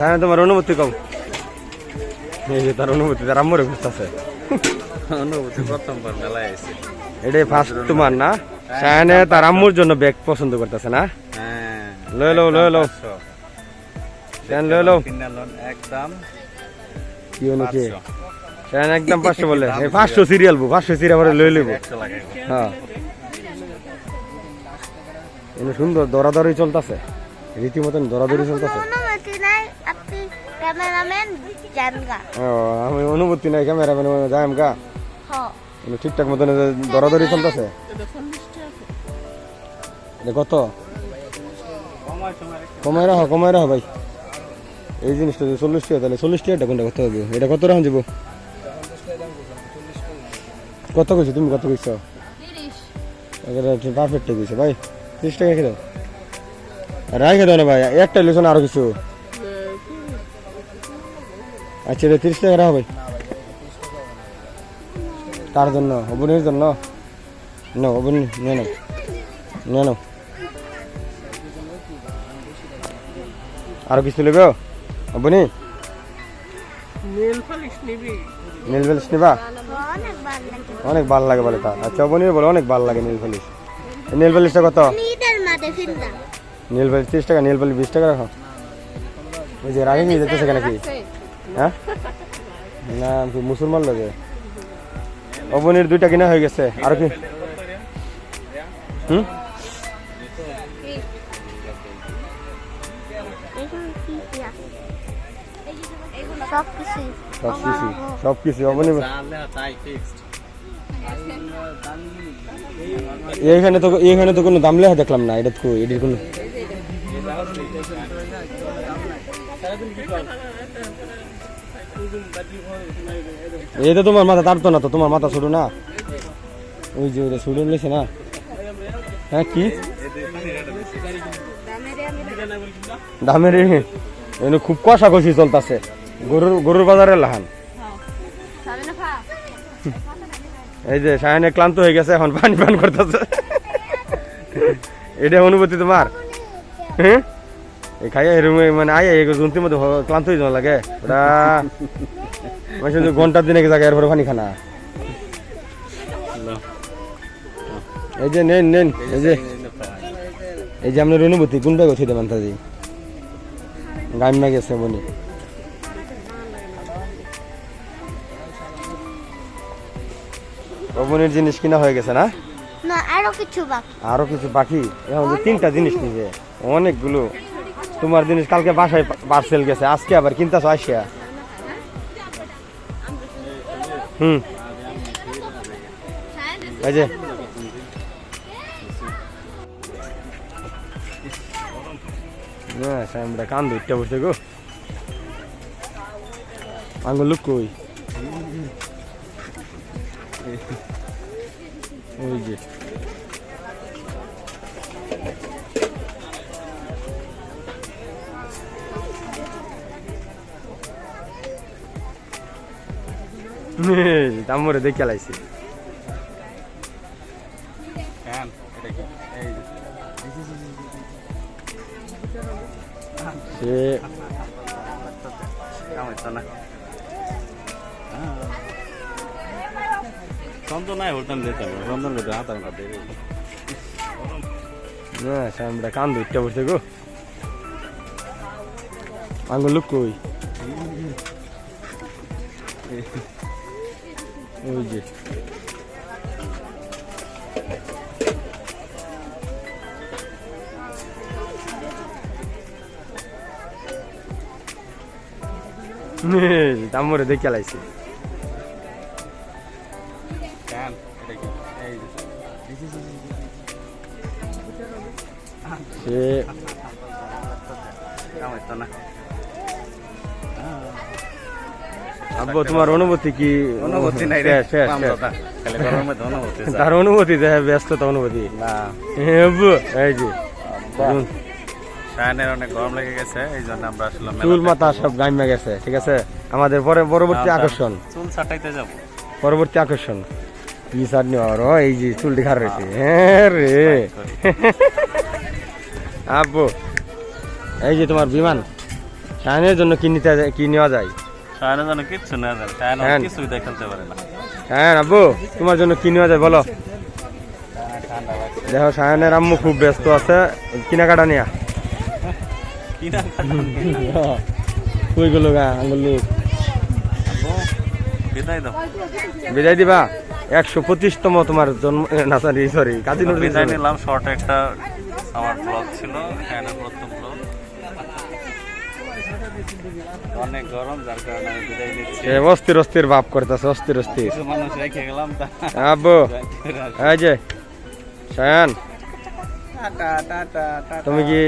হ্যাঁ তোমার অনুভূতি কম। এই যে তার অনুভূতি তার অনুভূতি প্রথমবার মেলায় এসে এটাই ফার্স্ট তোমার না? সায়নে তার আম্মুর জন্য ব্যাগ পছন্দ করতেছে না? হ্যাঁ লও লই লও। সায়ন লও। একদম। কি হলো কি? পাঁচশো। সায়ন একদম পাঁচশো বলে এই পাঁচশো সিরিয়াল বো পাঁচশো সিরিয়াল পরে লইব। হ্যাঁ। সুন্দর দরাদরি চলতেছে। রীতিমতন দরাদরি চলতেছে। অনুমতি নাই আপনি ক্যামেরাম্যান যান গা। ও আমি অনুভূতি নাই ক্যামেরা মানে যাই গা ঠিকঠাক মতন দরাদরি চলতেছে? এটা কত? কমাই রাখো কমাই রাখো ভাই। এই জিনিসটা যদি চল্লিশ টাকা তাহলে চল্লিশ টাকাটা কোনটা কত হবে? এটা কত রাখুন যাব কত কইছো তুমি কত কইছো? পারফেক্ট কইছো ভাই। ত্রিশ টাকা দাও। রাখে দাও না ভাই, একটা লিখছো না আরও কিছু। আচ্ছা এটা তিরিশ টাকা ভাই। কার জন্য, অবনীর জন্য। না অবনী, নিয়ে নাও। নিয়ে নাও। আরও কিছু নেবে? অবনী? নীল পালিশ নিবা। অনেক ভালো লাগে বলে তা আচ্ছা অবনীর বলে অনেক ভালো লাগে নীল পালিশ নীল পালিশটা কত? নীল পালিশ তিরিশ টাকা নীল পালিশ বিশ টাকা রাখো। ওই যে রাগে নিয়ে যেতেছে কেন কি? হ্যাঁ? না মুসলমান লাগে অবনীর দুইটা কিনা হয়ে গেছে আর কি? হুম? এগুলো কি কি সব কিছু সব কিছু সব কিছু অবনী এইখানে তো এইখানে তো কোনো দাম লেখা দেখলাম না এটা তো এটির কোনো এটা তোমার মাথা তার তো না তো, তোমার মাথা ছোট না। ওই যে ওটা ছোট লেছে না। হ্যাঁ কি? দামের এনে খুব কষাকষি চলতেছে। গরুর গরুর বাজারে লাহান। এই যে সায়নে ক্লান্ত হয়ে গেছে, এখন পানি পান করতেছে। এটা অনুভূতি তোমার? হ্যাঁ? খাইয়া মানে আয় এই জন্তুর মধ্যে ক্লান্ত হয়ে যাওয়া লাগে। ওটা মানে শুধু ঘণ্টার দিনে জায়গায় এরপরে পানি খানা। এই যে নেন নেন এই যে এই যে আপনার অনুভূতি কোনটা গেছে দেবেন তাজি গাইমা গেছে মনে। অবনের জিনিস কিনা হয়ে গেছে না? না আরও কিছু বাকি। আরও কিছু বাকি? এখন তিনটা জিনিস নিবে অনেকগুলো। তোমার জিনিস কালকে বাসায় পার্সেল গেছে, আজকে আবার কিনতেছ আসিয়া হুম। এই যে। কান ধরতে বসে গো। আঙ্গুল লুক কই? ওই যে। দামরে দেখে লাইছি। কেন এটা কি? এই যে। সে কেমন হচ্ছে না চন্দন নাই বলতাম যেতাম চন্দন করতে হাতার কাটে না সামটা কান ধরতে বসে গো। আঙ্গুল লুক কই ওই যে। দামরে দেখে লাইছি। সে হচ্ছে না। আব্বু তোমার অনুভূতি কি? অনুভূতি নাই রে। শেষ, শেষ। তার অনুভূতি যে। ব্যস্ততা অনুভূতি। না। আব্বু এই যে হুম, অনেক গরম লেগে গেছে এই জন্য আমরা আসলে চুল মাথা সব গাইমা গেছে ঠিক আছে? আমাদের পরে পরবর্তী আকর্ষণ। চুল ছাটাইতে যাব। পরবর্তী আকর্ষণ। কি সার নেওয়ার এই যে চুলটি খার রয়েছে। হ্যাঁ রে। আব্বু এই যে তোমার বিমান সায়নের জন্য কি নিতে কি নেওয়া যায়? কিচ্ছু না। হ্যাঁ। কিছুই দেখাতে পারে না। হ্যাঁ আব্বু তোমার জন্য কি নেওয়া যায় বলো? দেখো সায়নের আম্মু খুব ব্যস্ত আছে কেনাকাটা নিয়া। কই গেল গা আঙ্গুল বিদায় দিবা? একশো পঁচিশতম তোমার জন্ম না সরি সরি কাজী নজরুল বিদায় নিলাম শর্ট একটা আমার ব্লগ ছিল প্রথম অনেক গরম যার কারণে আমি বিদায় নিচ্ছি। সে অস্থির অস্থির ভাব করতেছে অস্থির অস্থির। কিছু মানুষ রেখে গেলাম তা আব্বু এই যে সায়ান। Tata tata tata. তুমি কি